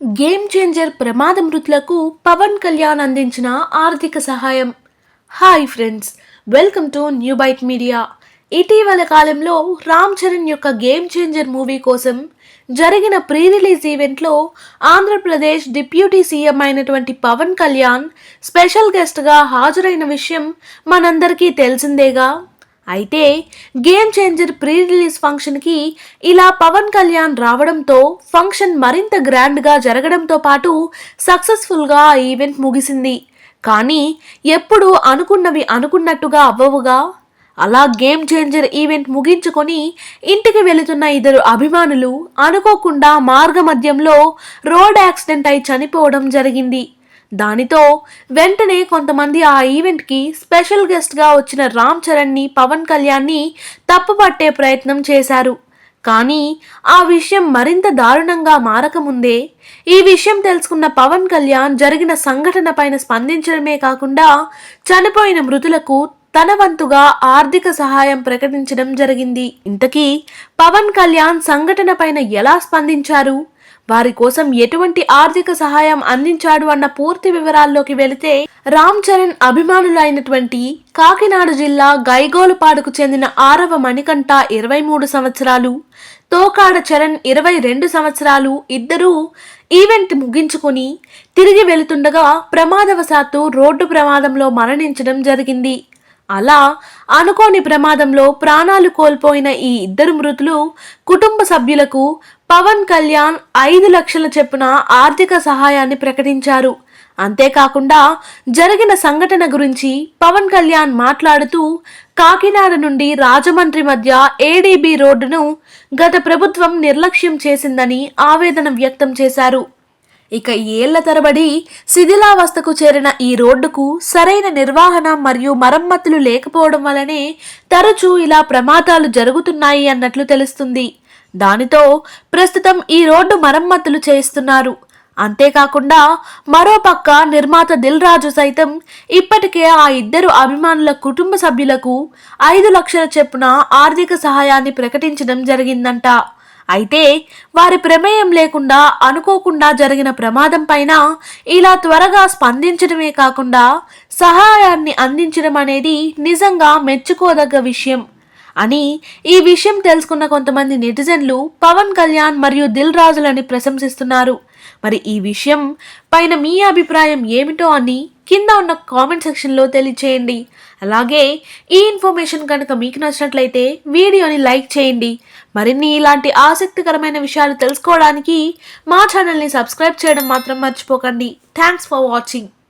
Game changer ప్రమాద మృతులకు పవన్ కళ్యాణ్ అందించిన ఆర్థిక సహాయం. Hi friends welcome to New Byte Media. ఇటీవల కాలంలో రామ్ చరణ్ యొక్క గేమ్ చేంజర్ మూవీ కోసం జరిగిన ప్రీ రిలీజ్ ఈవెంట్లో ఆంధ్రప్రదేశ్ డిప్యూటీ సీఎం అయినటువంటి పవన్ కళ్యాణ్ స్పెషల్ గెస్ట్గా హాజరైన విషయం మనందరికీ తెలిసిందేగా అయితే గేమ్ చేంజర్ ప్రీ రిలీజ్ ఫంక్షన్కి ఇలా పవన్ కళ్యాణ్ రావడంతో ఫంక్షన్ మరింత గ్రాండ్గా జరగడంతో పాటు సక్సెస్ఫుల్గా ఆ ఈవెంట్ ముగిసింది. కానీ ఎప్పుడు అనుకున్నవి అనుకున్నట్టుగా అవ్వవుగా? అలా గేమ్ చేంజర్ ఈవెంట్ ముగించుకొని ఇంటికి వెళుతున్న ఇద్దరు అభిమానులు అనుకోకుండా మార్గమధ్యంలో రోడ్ యాక్సిడెంట్ అయి చనిపోవడం జరిగింది. దానితో వెంటనే కొంతమంది ఆ ఈవెంట్కి స్పెషల్ గెస్ట్గా వచ్చిన రామ్ చరణ్ని పవన్ కళ్యాణ్ని తప్పుపట్టే ప్రయత్నం చేశారు. కానీ ఆ విషయం మరింత దారుణంగా మారకముందే ఈ విషయం తెలుసుకున్న పవన్ కళ్యాణ్ జరిగిన సంఘటన పైన స్పందించడమే కాకుండా చనిపోయిన మృతులకు తన వంతుగా ఆర్థిక సహాయం ప్రకటించడం జరిగింది. ఇంతకీ పవన్ కళ్యాణ్ సంఘటన పైన ఎలా స్పందించారు? వారి కోసం ఎటువంటి ఆర్థిక సహాయం అందించాడు అన్న పూర్తి వివరాల్లోకి వెళితే రామ్ చరణ్ అభిమానులైనటువంటి కాకినాడ జిల్లా గైగోలుపాడుకు చెందిన ఆరవ మణికంఠ ఇరవై మూడు సంవత్సరాలు తోకాడ చరణ్ ఇరవై రెండు సంవత్సరాలు ఇద్దరూ ఈవెంట్ ముగించుకొని తిరిగి వెళుతుండగా ప్రమాదవశాత్తు రోడ్డు ప్రమాదంలో మరణించడం జరిగింది. అలా అనుకోని ప్రమాదంలో ప్రాణాలు కోల్పోయిన ఈ ఇద్దరు మృతులు కుటుంబ సభ్యులకు పవన్ కళ్యాణ్ ఐదు లక్షల చెప్పున ఆర్థిక సహాయాన్ని ప్రకటించారు. అంతేకాకుండా జరిగిన సంఘటన గురించి పవన్ కళ్యాణ్ మాట్లాడుతూ కాకినాడ నుండి రాజమండ్రి మధ్య ఏడీబీ రోడ్డును గత ప్రభుత్వం నిర్లక్ష్యం చేసిందని ఆవేదన వ్యక్తం చేశారు. ఇక ఏళ్ళ తరబడి శిథిలావస్థకు చేరిన ఈ రోడ్డుకు సరైన నిర్వహణ మరియు మరమ్మతులు లేకపోవడం వలనే తరచూ ఇలా ప్రమాదాలు జరుగుతున్నాయి అన్నట్లు తెలుస్తుంది. దానితో ప్రస్తుతం ఈ రోడ్డు మరమ్మతులు చేస్తున్నారు అంతేకాకుండా మరోపక్క నిర్మాత దిల్ రాజు సైతం ఇప్పటికే ఆ ఇద్దరు అభిమానుల కుటుంబ సభ్యులకు ఐదు లక్షల చెప్పున ఆర్థిక సహాయాన్ని ప్రకటించడం జరిగిందంట. అయితే వారి ప్రమేయం లేకుండా అనుకోకుండా జరిగిన ప్రమాదం పైన ఇలా త్వరగా స్పందించడమే కాకుండా సహాయాన్ని అందించడం అనేది నిజంగా మెచ్చుకోదగ్గ విషయం అని ఈ విషయం తెలుసుకున్న కొంతమంది నెటిజన్లు పవన్ కళ్యాణ్ మరియు దిల్ రాజులని ప్రశంసిస్తున్నారు. మరి ఈ విషయం పైన మీ అభిప్రాయం ఏమిటో అని కింద ఉన్న కామెంట్ సెక్షన్లో తెలియచేయండి. అలాగే ఈ ఇన్ఫర్మేషన్ కనుక మీకు నచ్చినట్లయితే వీడియోని లైక్ చేయండి. మరిన్ని ఇలాంటి ఆసక్తికరమైన విషయాలు తెలుసుకోవడానికి మా ఛానల్ని సబ్స్క్రైబ్ చేయడం మాత్రం మర్చిపోకండి. Thanks for watching